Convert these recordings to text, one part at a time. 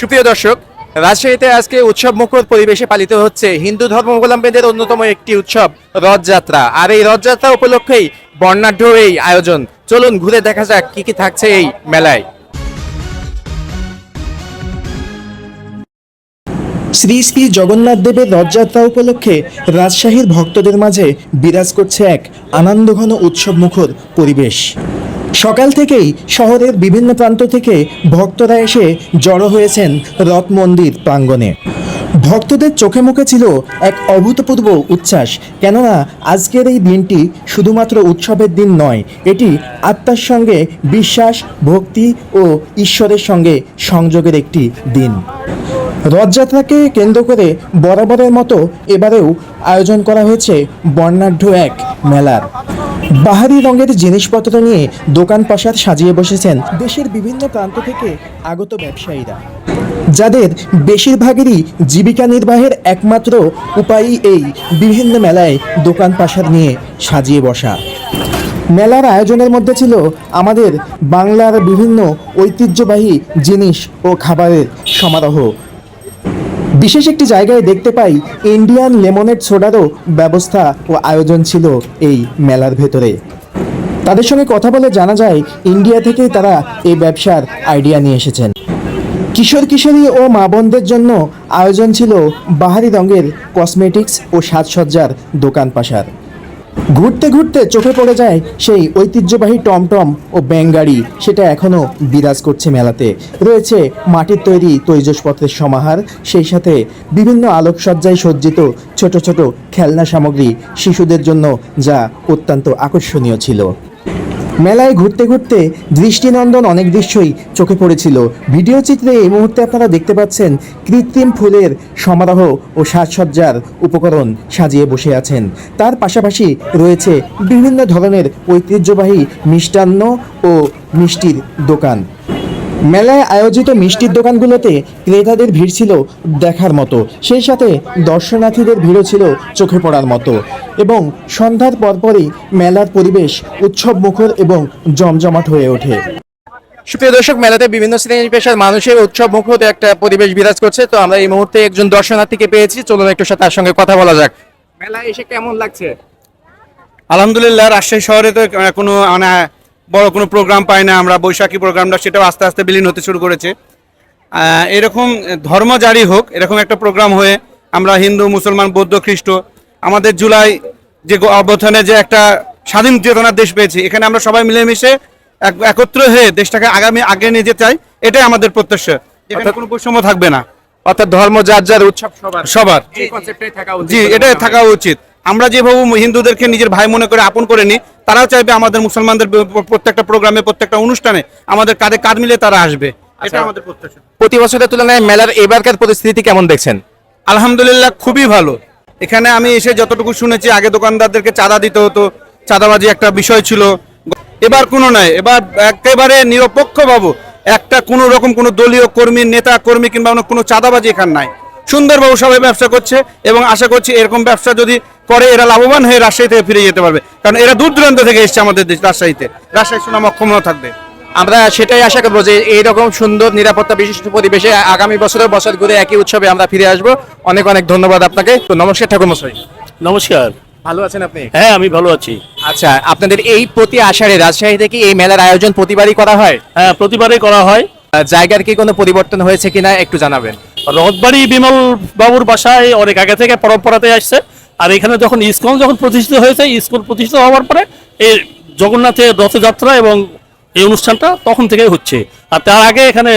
সুপ্রিয় দর্শক, রাজশাহীতে আজকে উৎসব মুখর পরিবেশে পালিত হচ্ছে হিন্দু ধর্মাবলম্বীদের অন্যতম একটি উৎসব, রথযাত্রা। আর এই রথযাত্রা উপলক্ষেই বর্ণাঢ্য এই আয়োজন। চলুন ঘুরে দেখা যাক কি কি থাকছে এই মেলায়। শ্রী শ্রী জগন্নাথ দেবের রথযাত্রা উপলক্ষে রাজশাহীর ভক্তদের মাঝে বিরাজ করছে এক আনন্দঘন উৎসব মুখর পরিবেশ। সকাল থেকেই শহরের বিভিন্ন প্রান্ত থেকে ভক্তরা এসে জড়ো হয়েছেন রথ মন্দির প্রাঙ্গণে। ভক্তদের চোখে মুখে ছিল এক অভূতপূর্ব উচ্ছ্বাস, কেননা আজকের এই দিনটি শুধুমাত্র উৎসবের দিন নয়, এটি আত্মার সঙ্গে বিশ্বাস, ভক্তি ও ঈশ্বরের সঙ্গে সংযোগের একটি দিন। রথযাত্রাকে কেন্দ্র করে বরাবরের মতো এবারেও আয়োজন করা হয়েছে বর্ণাঢ্য এক মেলার। বাহারি রঙের জিনিসপত্র নিয়ে দোকান পাশার সাজিয়ে বসেছেন দেশের বিভিন্ন প্রান্ত থেকে আগত ব্যবসায়ীরা। যাদের বেশিরভাগেরই জীবিকা নির্বাহের একমাত্র উপায়ই এই বিভিন্ন মেলায় দোকান পাশার নিয়ে সাজিয়ে বসা। মেলার আয়োজনের মধ্যে ছিল আমাদের বাংলার বিভিন্ন ঐতিহ্যবাহী জিনিস ও খাবারের সমারোহ। বিশেষ একটি জায়গায় দেখতে পাই ইন্ডিয়ান লেমনেড সোডারও ব্যবস্থা ও আয়োজন ছিল এই মেলার ভেতরে। তাদের সঙ্গে কথা বলে জানা যায় ইন্ডিয়া থেকেই তারা এই ব্যবসার আইডিয়া নিয়ে এসেছেন। কিশোর কিশোরী ও মা বোনদের জন্য আয়োজন ছিল বাহারি রঙের কসমেটিক্স ও সাজসজ্জার দোকান পাশার। ঘুরতে ঘুরতে চোখে পড়ে যায় সেই ঐতিহ্যবাহী টমটম ও ব্যাঙ্গাড়ি। সেটা এখনও বিরাজ করছে মেলাতে। রয়েছে মাটির তৈরি তৈজসপত্রের সমাহার, সেই সাথে বিভিন্ন আলোকসজ্জায় সজ্জিত ছোট ছোট খেলনা সামগ্রী শিশুদের জন্য যা অত্যন্ত আকর্ষণীয় ছিল। মেলায় ঘুরতে ঘুরতে দৃষ্টিনন্দন অনেক দৃশ্যই চোখে পড়েছিল। ভিডিও চিত্রে এই মুহূর্তে আপনারা দেখতে পাচ্ছেন কৃত্রিম ফুলের সমারোহ ও সাজসজ্জার উপকরণ সাজিয়ে বসে আছেন। তার পাশাপাশি রয়েছে বিভিন্ন ধরনের ঐতিহ্যবাহী মিষ্টান্ন ও মিষ্টির দোকান। মেলায় আয়োজিত মিষ্টির দোকানগুলোতে ক্রেতাদের ভিড় ছিল দেখার মতো। সেই সাথে দর্শনার্থীদের ভিড়ও ছিল চোখে পড়ার মতো। এবং সন্ধ্যার পরপরই মেলার পরিবেশ উৎসব মুখর এবং জমজমাট হয়ে ওঠে। সুপ্রিয় দর্শক মেলাতে বিভিন্ন শ্রেণি পেশার মানুষের উৎসব মুখর একটা পরিবেশ বিরাজ করছে। তো আমরা এই মুহূর্তে একজন দর্শনার্থীকে পেয়েছি। চলুন একটু সাথে তার সঙ্গে কথা বলা যাক। মেলায় এসে কেমন লাগছে? আলহামদুলিল্লাহ রাজশাহী শহরে তো কোনো মানে বড় কোনো প্রোগ্রাম পাই না আমরা বৈশাখী প্রোগ্রামটা সেটাও আস্তে আস্তে বিলীন হতে শুরু করেছে। এরকম ধর্ম জারি হোক এরকম একটা প্রোগ্রাম হয়ে আমরা হিন্দু মুসলমান বৌদ্ধ খ্রিস্ট আমাদের জুলাই যে অভ্যুত্থানে যে একটা স্বাধীন চেতনার দেশ পেয়েছি এখানে আমরা সবাই মিলেমিশে এক- একত্র হয়ে দেশটাকে আগামী আগে নিয়ে যেতে চাই এটাই আমাদের প্রত্যাশা এখানে কোনো বৈষম্য থাকবে না। অর্থাৎ ধর্ম যার যার উৎসব সবার। সবার। জি এটাই থাকা উচিত। আমরা যেভাবে হিন্দুদেরকে নিজের ভাই মনে করে আপন করে নিই তারাও চাইবে আমাদের মুসলমানদের প্রত্যেকটা প্রোগ্রামে প্রত্যেকটা অনুষ্ঠানে আমাদের কাঁধে কাঁধ মিলে তারা আসবে। এটা আমাদের প্রত্যাশা। প্রতি বছরের তুলনায় মেলার এবারকার পরিস্থিতি কেমন দেখছেন? আলহামদুলিল্লাহ খুবই ভালো। এখানে আমি এসে যতটুকু শুনেছি আগে দোকানদারদেরকে চাঁদা দিতে হতো চাঁদাবাজি একটা বিষয় ছিল। এবার কোনো নয় এবার একেবারে নিরপেক্ষ বাবু একটা কোনো রকম কোনো দলীয় কর্মী নেতা কর্মী কিংবা কোনো চাঁদাবাজি এখানে নাই। সুন্দরবাবু সবাই ব্যবসা করছে এবং আশা করছি এরকম ব্যবসা যদি করে এরা লাভবান হয়ে রাজশাহী থেকে ফিরে যেতে পারবে। কারণ এরা দূর দূরান্ত থেকে এসছে আমাদের দেশ রাজশাহীতে। রাজশাহী সুনাম অক্ষমও থাকবে। আমরা সেটাই আশা করব যে এইরকম সুন্দর নিরাপত্তা বিশিষ্ট পরিবেশে আগামী বছরের বছর ঘুরে একই উৎসবে আমরা ফিরে আসব। অনেক অনেক ধন্যবাদ আপনাকে। তো নমস্কার ঠাকুর মশাই। নমস্কার। ভালো আছেন আপনি? হ্যাঁ আমি ভালো আছি। আচ্ছা আপনাদের এই প্রতি আষাঢ়ে রাজশাহী থেকে এই মেলার আয়োজন প্রতিবারই করা হয়? হ্যাঁ প্রতিবারই করা হয়। জায়গার কি কোনো পরিবর্তন হয়েছে কিনা একটু জানাবেন। রথবাড়ি বিমল বাবুর বাসায় অনেক আগে থেকে পরম্পরাতে আসছে। আর এখানে যখন ইস্কন যখন প্রতিষ্ঠিত হয়েছে ইস্কন প্রতিষ্ঠিত হওয়ার পরে এই জগন্নাথের রথযাত্রা এবং এই অনুষ্ঠানটা তখন থেকে হচ্ছে। আর তার আগে এখানে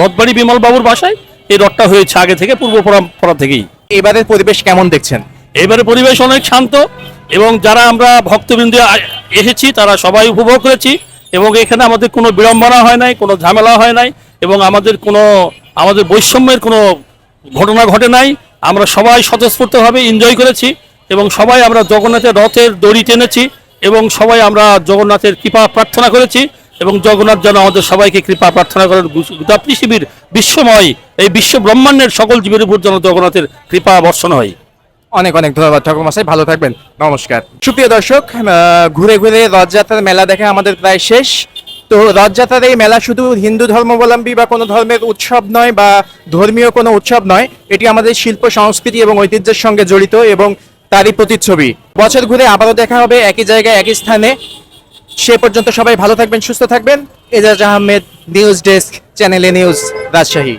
রথবাড়ি বিমল বাবুর বাসায় এই রথটা হয়েছে আগে থেকে পূর্ব পরম্পরা থেকেই। এবারের পরিবেশ কেমন দেখছেন? এবারে পরিবেশ অনেক শান্ত এবং যারা আমরা ভক্তবৃন্দ এসেছি তারা সবাই উপভোগ করেছি এবং এখানে আমাদের কোনো বিড়ম্বনা হয় নাই কোনো ঝামেলা হয় নাই এবং আমাদের কোনো আমাদের বৈষম্যের কোনো ঘটনা ঘটে নাই। আমরা সবাই স্বতঃস্ফূর্তভাবে এনজয় করেছি এবং সবাই আমরা জগন্নাথের রথের দড়ি টেনেছি এবং সবাই আমরা জগন্নাথের কৃপা প্রার্থনা করেছি এবং জগন্নাথ যেন আমাদের সবাইকে কৃপা প্রার্থনা করেন। গোটা পৃথিবীর বিশ্বময়, এই বিশ্ব ব্রহ্মাণ্ডের সকল জীবের উপর যেন জগন্নাথের কৃপা বর্ষণ হয়। অনেক অনেক ধন্যবাদ ঠাকুর মশাই ভালো থাকবেন, নমস্কার। সুপ্রিয় দর্শক ঘুরে ঘুরে রথযাত্রার মেলা দেখে আমাদের প্রায় শেষ। তো রথযাত্রার এই মেলা শুধু হিন্দু ধর্মাবলম্বী বা কোনো ধর্মের উৎসব নয় বা ধর্মীয় কোনো উৎসব নয়, এটি আমাদের শিল্প, সংস্কৃতি এবং ঐতিহ্যের সঙ্গে জড়িত এবং তারই প্রতিচ্ছবি। বছর ঘুরে আবারও দেখা হবে একই জায়গায়, একই স্থানে। সে পর্যন্ত সবাই ভালো থাকবেন, সুস্থ থাকবেন। এজাজ আহমেদ, নিউজ ডেস্ক, চ্যানেলে নিউজ রাজশাহী।